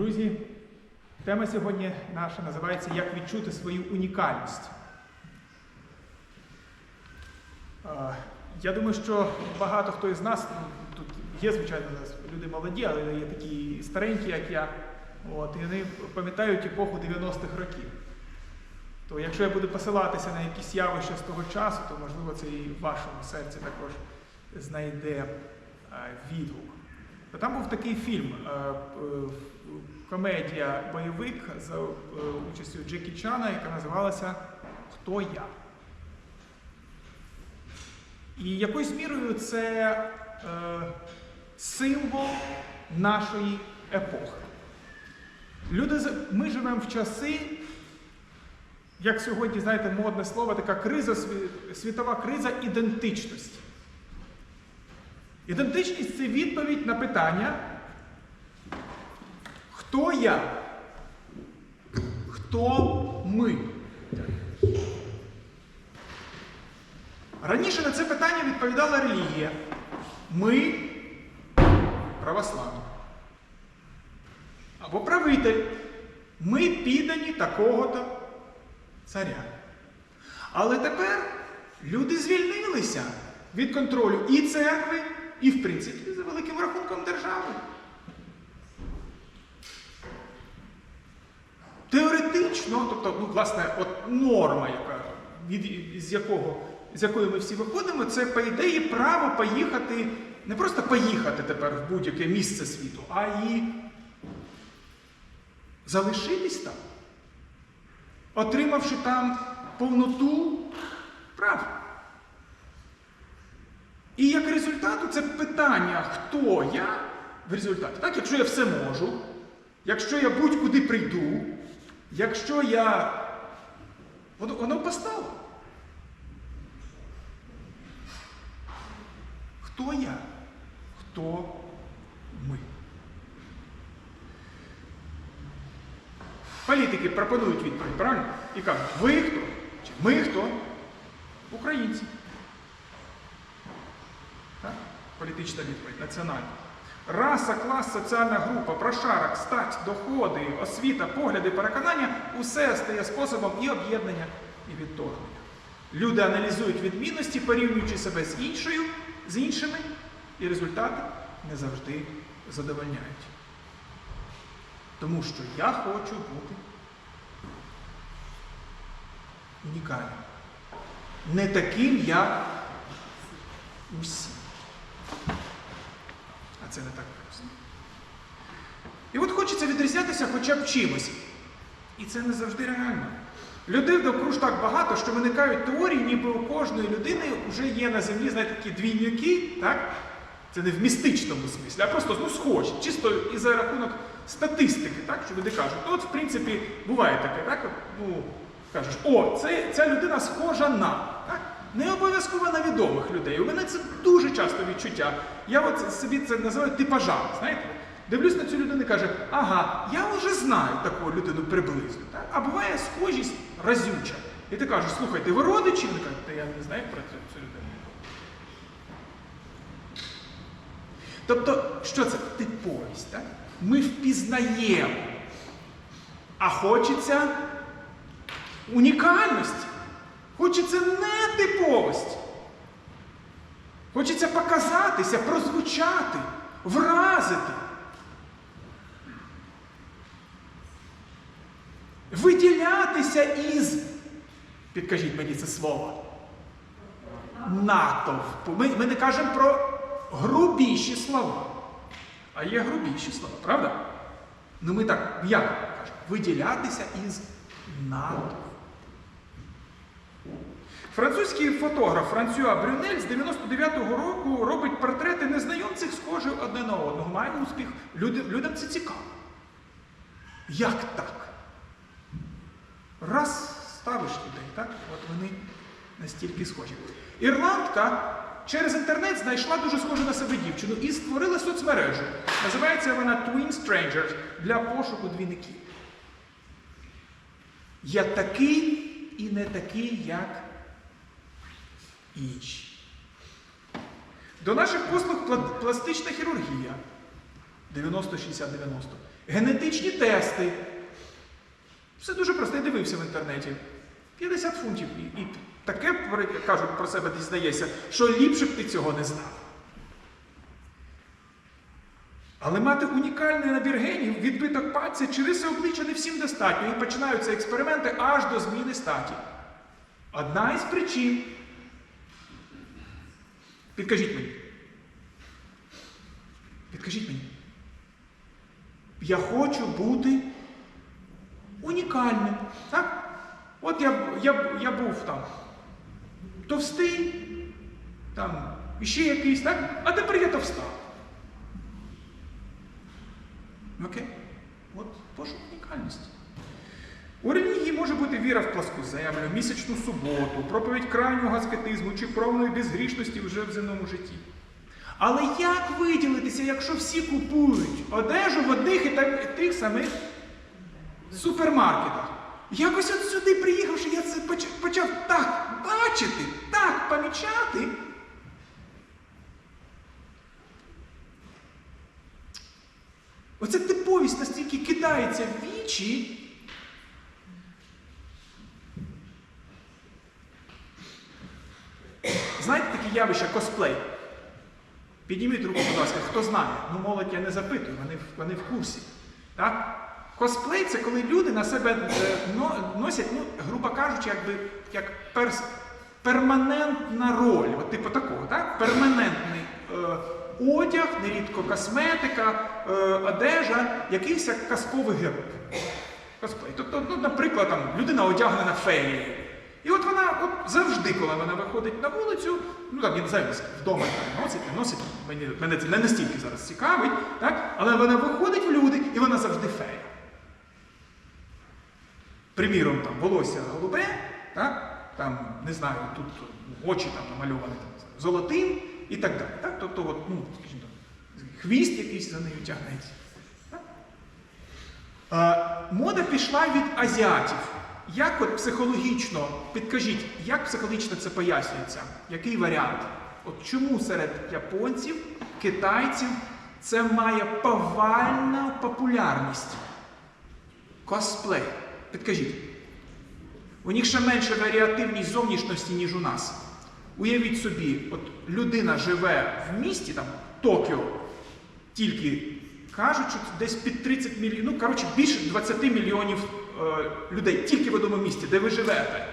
Друзі, тема сьогодні наша називається Як відчути свою унікальність. Я думаю, що багато хто із нас, тут є, звичайно, люди молоді, але є такі старенькі, як я, от, і вони пам'ятають епоху 90-х років. То якщо я буду посилатися на якісь явища з того часу, то можливо це і в вашому серці також знайде відгук. Там був такий фільм, е, комедія бойовик за е, участю Джекі Чана, яка називалася Хто я? І якоюсь мірою це е, символ нашої епохи. Люди, ми живемо в часи, як сьогодні, знаєте, модне слово, така криза, світова криза ідентичності. Ідентичність це відповідь на питання, хто я? Хто ми? Раніше на це питання відповідала релігія. Ми православні. Або правитель. Ми піддані такого-то царя. Але тепер люди звільнилися від контролю і церкви, і, в принципі, за великим рахунком держави. Теоретично, тобто, ну, власне, от норма, яка, від, з, якого, з якої ми всі виходимо, це, по ідеї, право поїхати, не просто поїхати тепер в будь-яке місце світу, а і залишитись там, отримавши там повноту прав. І як результат, це питання, хто я в результаті. Так, якщо я все можу, якщо я будь-куди прийду, якщо я. Воно, воно постало. Хто я? Хто ми? Політики пропонують відповідь, правильно? І кажуть, ви хто? Чи ми хто? Українці. Так? Політична відповідь, національна. Раса, клас, соціальна група, прошарок, стать, доходи, освіта, погляди, переконання усе стає способом і об'єднання, і відторгнення. Люди аналізують відмінності, порівнюючи себе з іншою, з іншими, і результати не завжди задовольняють. Тому що я хочу бути унікальним. Не таким, як усі. Це не так просто. І от хочеться відрізнятися хоча б чимось. І це не завжди реально. Людей довкруж так багато, що виникають теорії, ніби у кожної людини вже є на землі, знаєте, такі двійники, так? Це не в містичному смислі, а просто ну, схожі, чисто і за рахунок статистики, так? що люди кажуть, ну от в принципі буває таке, так? Ну, кажеш, о, це, ця людина схожа на. Так? Не обов'язково на відомих людей. У мене це дуже часто відчуття. Я от собі це називаю типажами, знаєте? Дивлюсь на цю людину і каже, ага, я вже знаю таку людину приблизно. Так? А буває схожість разюча. І ти кажеш, слухайте, ви родичі? Вони кажуть, та я не знаю про цю людину. Тобто, що це? Типовість. Так? Ми впізнаємо. А хочеться унікальності. Хочеться нетиповості. Хочеться показатися, прозвучати, вразити. Виділятися із, підкажіть мені це слово, натовпу. Ми, ми не кажемо про грубіші слова. А є грубіші слова, правда? Ну ми так як кажемо? Виділятися із натовпу. Французький фотограф Франсюа Брюнель з 99-го року робить портрети незнайомців, схожих одне на одного. Має успіх. Люди, людям це цікаво. Як так? Раз ставиш людей, так? От вони настільки схожі. Ірландка через інтернет знайшла дуже схожу на себе дівчину і створила соцмережу. Називається вона Twin Strangers для пошуку двійників. Я такий і не такий, як інші. До наших послуг пластична хірургія 90-60-90. генетичні тести. Все дуже просто, я дивився в інтернеті. 50 фунтів. І, таке кажуть про себе десь здається, що ліпше б ти цього не знав. Але мати унікальний набір генів, відбиток пальця риси обличчя не всім достатньо. І починаються експерименти аж до зміни статі. Одна із причин. Підкажіть мені. Підкажіть мені. Я хочу бути унікальним. Так? От я, я, я був там товстий, там іще якийсь, так? А тепер я товста. Окей? От пошук унікальності. У релігії може бути віра в пласку землю, місячну суботу, проповідь крайнього аскетизму чи повної безгрішності вже в земному житті. Але як виділитися, якщо всі купують одежу в одних і тих самих супермаркетах? Якось от сюди приїхавши, я це почав так бачити, так помічати. Оця типовість настільки кидається в вічі. Знаєте таке явище косплей? Підніміть руку, будь ласка, хто знає. Ну, молодь я не запитую, вони, вони в курсі. Так? Косплей це коли люди на себе е, носять, ну, грубо кажучи, якби, як перс, перманентна роль, от типу такого, так? перманентний е, одяг, нерідко косметика, е, одежа, якийсь як казковий герой. Косплей. Тобто, ну, наприклад, там, людина одягнена феєю. І от вона от завжди, коли вона виходить на вулицю, ну там, я не знаю, вдома там, носить, не носить, мені, мене це не настільки зараз цікавить, так? але вона виходить в люди і вона завжди фея. Приміром, там, волосся голубе, так? там, не знаю, тут очі там намальовані там, золотим і так далі. Так? Тобто, от, ну, скажімо хвіст якийсь за нею тягнеться. Так? Е, мода пішла від азіатів. Як от психологічно, підкажіть, як психологічно це пояснюється? Який варіант? От чому серед японців, китайців це має повальну популярність? Косплей. Підкажіть. У них ще менше варіативність зовнішності, ніж у нас. Уявіть собі, от людина живе в місті, там, Токіо, тільки кажуть, що десь під 30 мільйонів, ну, коротше, більше 20 мільйонів людей, тільки в одному місті, де ви живете.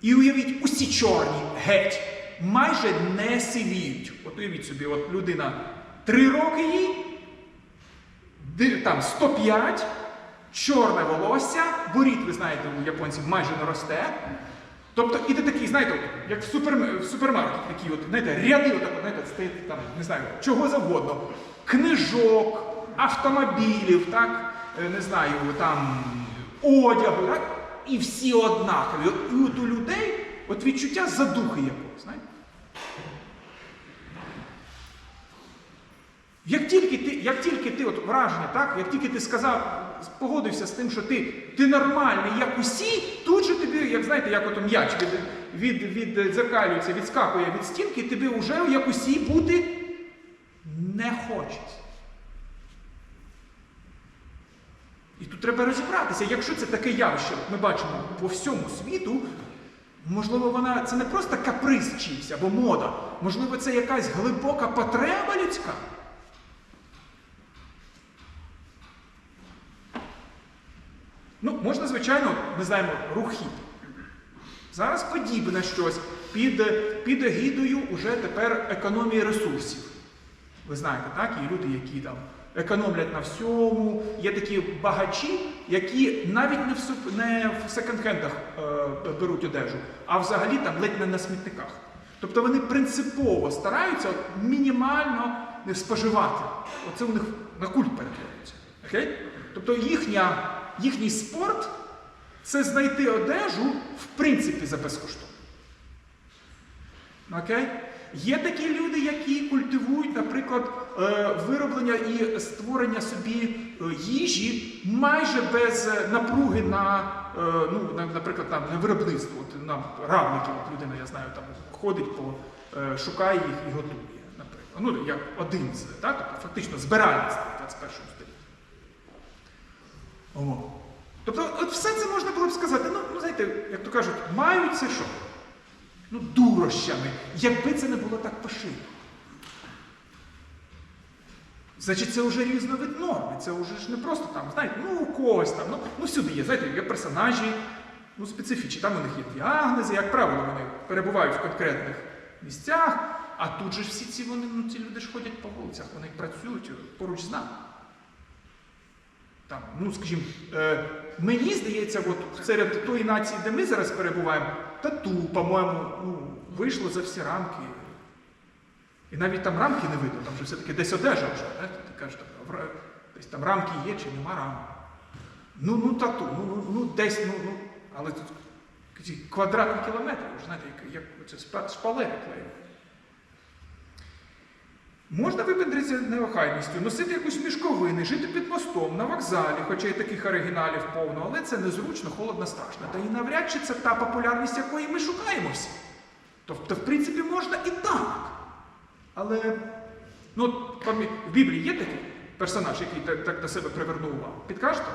І уявіть, усі чорні, геть, майже не сивіють. От уявіть собі, от людина 3 роки їй, там 105, чорне волосся, боріт, ви знаєте, у японців майже не росте. Тобто іде такий, знаєте, як в, супер, в супермаркет, такі от, знаєте, ряди, от, знаєте, стоять там, не знаю, чого завгодно. Книжок, автомобілів, так, е, не знаю, там одягу, так? І всі однакові. От, і от у людей от відчуття задухи якогось, знаєте. Як тільки ти, як тільки ти от враження, так, як тільки ти сказав, погодився з тим, що ти, ти нормальний, як усі, тут же тобі, як знаєте, як ото м'яч від, від, від дзеркалюється, відскакує від стінки, тобі вже як усі бути не хочеться. І тут треба розібратися, якщо це таке явище, от ми бачимо по всьому світу, можливо, вона це не просто каприз чийсь або мода, можливо, це якась глибока потреба людська. Ну, можна, звичайно, ми знаємо, рухи. Зараз подібне щось під, під егідою уже тепер економії ресурсів. Ви знаєте, так? Є люди, які там економлять на всьому. Є такі багачі, які навіть не в, суп- не в секонд-хендах е, беруть одежу, а взагалі там ледь не на смітниках. Тобто вони принципово стараються мінімально не споживати. Оце у них на культ перетворюється. Окей? Тобто їхня, їхній спорт це знайти одежу в принципі за безкоштовно. Окей? Є такі люди, які культивують, наприклад, е, вироблення і створення собі е, їжі майже без е, напруги на, ну, наприклад, на виробництво. От, на равликів, от людина, я знаю, там ходить по, шукає їх і готує, наприклад. Ну, як один з, так? Фактично збиральництво в 21 столітті. Тобто, от все це можна було б сказати, ну, ну знаєте, як то кажуть, мають це що? Ну, дурощами, якби це не було так пошито. Значить, це вже різновид норми. Це вже ж не просто там, знаєте, ну у когось там, ну, ну всюди є, знаєте, є персонажі, ну, специфічні. Там у них є діагнози, як правило, вони перебувають в конкретних місцях, а тут же всі ці вони, ну ці люди ж ходять по вулицях, вони працюють поруч з нами. Там, ну, скажімо, е, мені здається, от серед тої нації, де ми зараз перебуваємо, тату, по-моєму, ну, вийшло за всі рамки. І навіть там рамки не видно, там же все-таки десь одежа вже. Не? Ти кажеш, там, десь там рамки є чи нема рамок. Ну, ну тату, ну, ну, ну десь, ну, ну, але тут квадратні кілометри, знаєте, як, як це спалери клеють. Можна випендритися неохайністю, носити якусь мішковини, жити під мостом, на вокзалі, хоча й таких оригіналів повно, але це незручно, холодно, страшно. Та і навряд чи це та популярність, якої ми шукаємо всі. Тобто, в принципі, можна і так. Але ну, в Біблії є такий персонаж, який так, так до себе привернув увагу. Підкажете?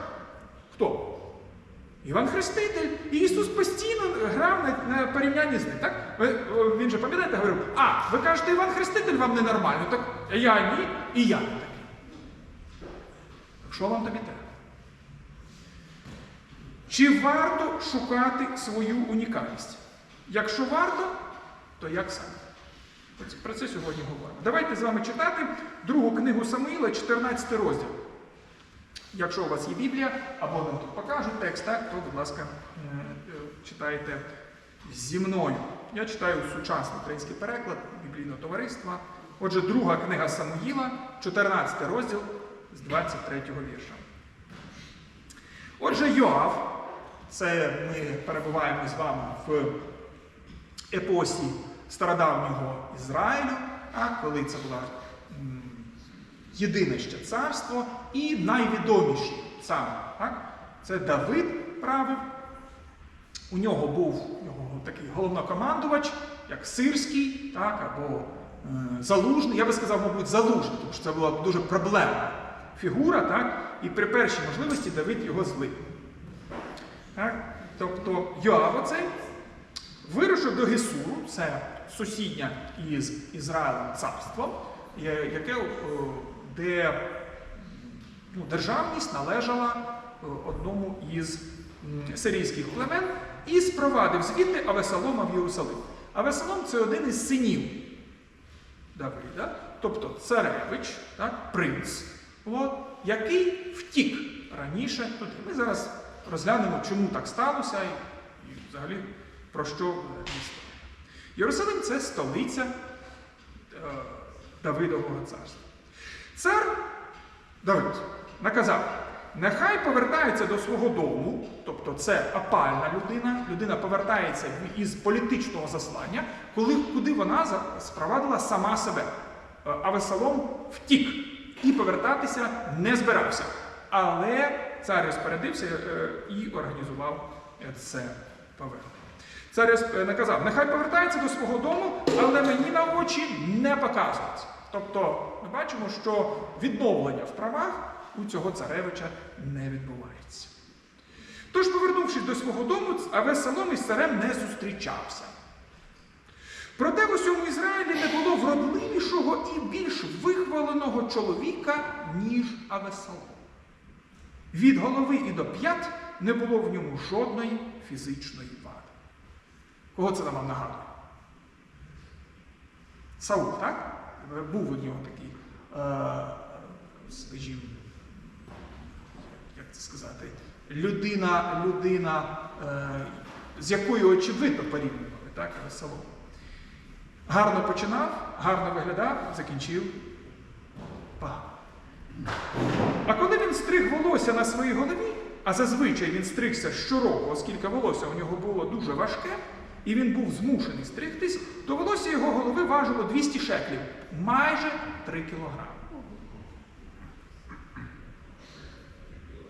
Хто? Іван Хреститель. І Ісус постійно грав на, порівнянні з ним. Так? Він же, пам'ятаєте, говорив, а, ви кажете, Іван Хреститель вам ненормально, так я ні, і я не такий. Що вам тобі треба? Чи варто шукати свою унікальність? Якщо варто, то як саме? Про це сьогодні говоримо. Давайте з вами читати другу книгу Самуїла, 14 розділ. Якщо у вас є Біблія, або нам тут покажуть текст, так, то, будь ласка, е, е, читайте зі мною. Я читаю сучасний український переклад біблійного товариства. Отже, друга книга Самуїла, 14 розділ з 23 вірша. Отже, Йоав, це ми перебуваємо з вами в епосі стародавнього Ізраїлю, а коли це було м, єдине ще царство і найвідоміший саме. Так? Це Давид правив. У нього був у нього такий головнокомандувач, як Сирський, так, або е, Залужний. Я би сказав, мабуть, Залужний, тому що це була дуже проблемна фігура, так? і при першій можливості Давид його злив. Так? Тобто Йоав оцей вирушив до Гесуру, це сусіднє із Ізраїлем царство, яке, о, де ну, державність належала е, одному із сирійських племен і спровадив звідти Авесалома в Єрусалим. Авесалом це один із синів Давида, тобто царевич, так, принц, от, який втік раніше туди. Ми зараз розглянемо, чому так сталося і, і взагалі про що історія. Єрусалим це столиця е, Давидового царства. Цар Давид наказав, нехай повертається до свого дому, тобто це апальна людина, людина повертається із політичного заслання, коли, куди вона спровадила сама себе. Е, Авесалом втік і повертатися не збирався. Але цар розпорядився е, і організував е, це повернення. Цар наказав, нехай повертається до свого дому, але мені на очі не показується. Тобто ми бачимо, що відновлення в правах у цього царевича не відбувається. Тож, повернувшись до свого дому, Авесалом із царем не зустрічався. Проте в усьому Ізраїлі не було вродливішого і більш вихваленого чоловіка, ніж Авесалом. Від голови і до п'ят не було в ньому жодної фізичної вади. Кого це нам нагадує? Саул, так? Був у нього такий, скажімо, як це сказати, людина, людина, е, з якою очевидно порівнювали, так, Авесалом. Гарно починав, гарно виглядав, закінчив погано. А коли він стриг волосся на своїй голові, а зазвичай він стригся щороку, оскільки волосся у нього було дуже важке, і він був змушений стригтись, то волосся його голови важило 200 шеклів, майже 3 кілограми.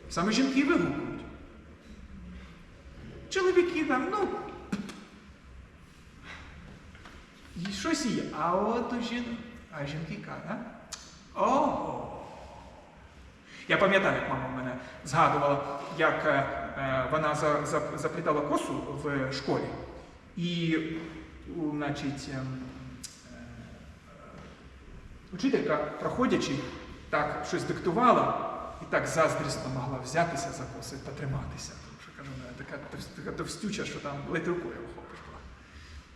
Саме жінки вигукують. Чоловіки там, ну. І щось є. А от у жінок, а жінки кажуть? Ого. Я пам'ятаю, як мама мене згадувала, як е, е, вона за, за, заплітала косу в школі. І, значить, ем, е, учителька, проходячи, так щось диктувала і так заздрісно могла взятися за косу і потриматися. Тому що вона така, така товстюча, що там ледь рукою охопиш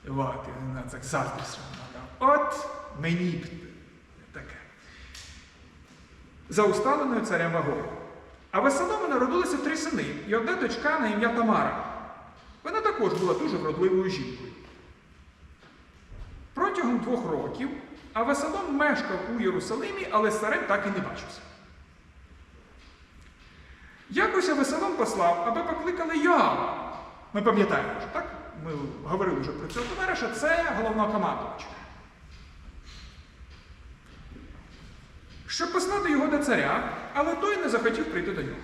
була. От, і вона так заздрісно могла. От мені б таке. За усталеною царем вагою. А в Веселому народилося три сини і одна дочка на ім'я Тамара. Вона також була дуже вродливою жінкою. Протягом двох років Авесалом мешкав у Єрусалимі, але з так і не бачився. Якось Авесалом послав, аби покликали Йоава. Ми пам'ятаємо вже, так? Ми говорили вже про цього товариша, це головнокомандувач. Щоб послати його до царя, але той не захотів прийти до нього.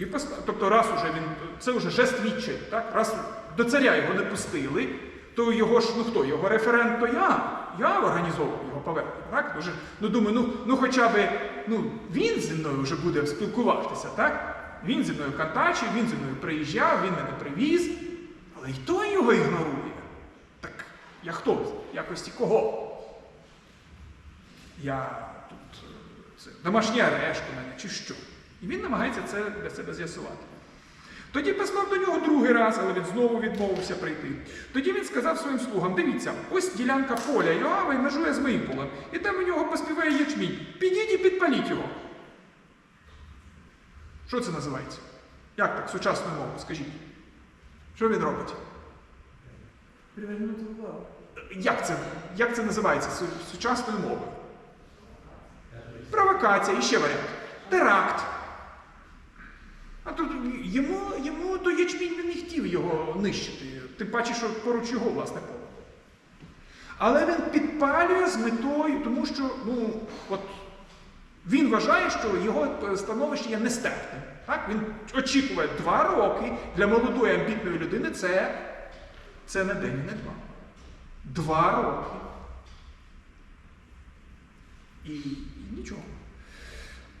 Тоді посла... Тобто, раз уже він, це вже жест відчаю, так? раз до царя його не пустили, то його ж, ну хто, його референт, то я. Я організовував його повернення. Так? Дуже, ну думаю, ну, ну хоча б ну, він зі мною вже буде спілкуватися, так? Він зі мною контачив, він зі мною приїжджав, він мене привіз, але й той його ігнорує. Так я хто? Якості кого? Я тут е, це, домашній арешт у мене чи що. І він намагається це для себе з'ясувати. Тоді послав до нього другий раз, але він знову відмовився прийти. Тоді він сказав своїм слугам: дивіться, ось ділянка поля Йоава і межує з моїм полем, і там у нього поспіває ячмінь. Підіть і підпаліть його. Що це називається? Як так, сучасною мовою, скажіть? Що він робить? Привернути увагу. Як це, як це називається сучасною мовою? Провокація, і ще варіант. Теракт. А тут йому, йому то ячмінь не хотів його нищити, тим паче, що поруч його власне поле. Але він підпалює з метою, тому що ну, от, він вважає, що його становище є нестерпним. Так? Він очікує два роки для молодої амбітної людини це, це не день, не два. Два роки. І, і нічого.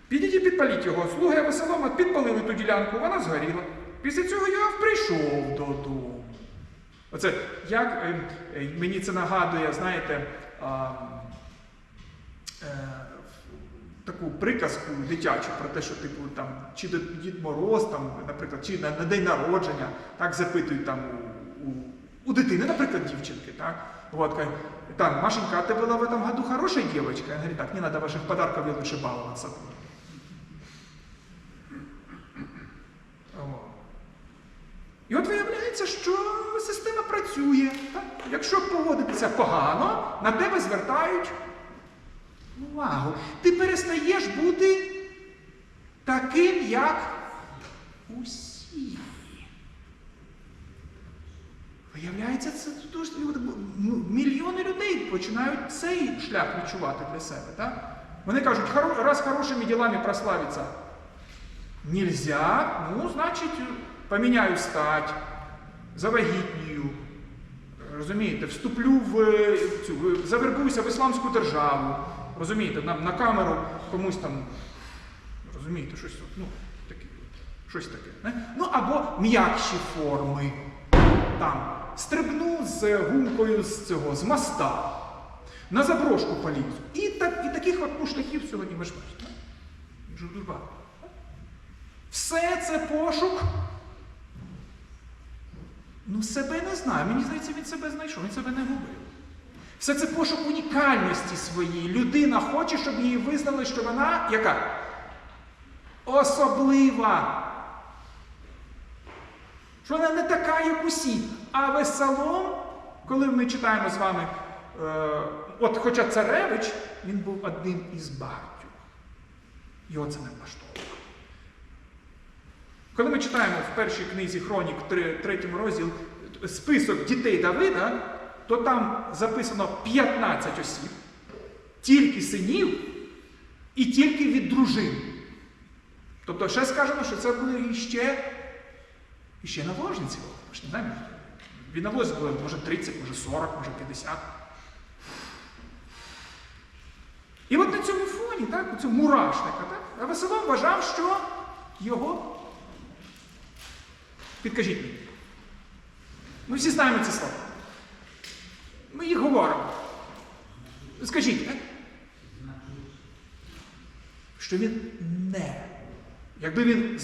Підіть і підпаліть його. Слуги Авесолома підпалили ту ділянку, вона згоріла. Після цього Йоав прийшов додому. Оце як е, е, мені це нагадує, знаєте, а, е, таку приказку дитячу про те, що типу там чи Дід Дід Мороз, там, наприклад, чи на, на день народження, так запитують там у, у, у дитини, наприклад, дівчинки, так? Вот, каже, там, Машенька, а ты была в этом году хорошей девочкой? Она говорит, так, не надо ваших подарков, я лучше баловаться буду. І от виявляється, що система працює. Так? Якщо поводитися погано, на тебе звертають увагу. Ти перестаєш бути таким, як усі. Виявляється, це дуже ну, мільйони людей починають цей шлях відчувати для себе. Так? Вони кажуть, раз хорошими ділами прославиться нельзя, ну, значить, поміняю стать, завагітнюю, розумієте, вступлю в е, цю, завербуюся в ісламську державу, розумієте, на, на камеру комусь там, розумієте, щось, ну, таке, щось таке. Не? Ну, або м'якші форми. Там, стрибну з гумкою з цього, з моста, на заброшку полізу. І, так, і таких от шляхів сьогодні ви ж бачите. Дуже багато. Все це пошук. Ну, себе не знаю. Мені здається, він себе знайшов, він себе не губив. Все це пошук унікальності своєї. Людина хоче, щоб її визнали, що вона яка? Особлива. Що вона не така, як усі. А Весалом, коли ми читаємо з вами, е, от хоча царевич, він був одним із багатьох. Його це не влаштовувало. Коли ми читаємо в першій книзі Хронік, третьому розділ, список дітей Давида, то там записано 15 осіб, тільки синів і тільки від дружин. Тобто ще скажемо, що це були іще, іще наложниці. Ми ж не. Від навозі було може 30, може 40, може 50. І от на цьому фоні так, оцю мурашника, так? А Веселов вважав, що його. Підкажіть мені. Ми всі знаємо ці слова. Ми їх говоримо. Скажіть, так? Що він не. Якби він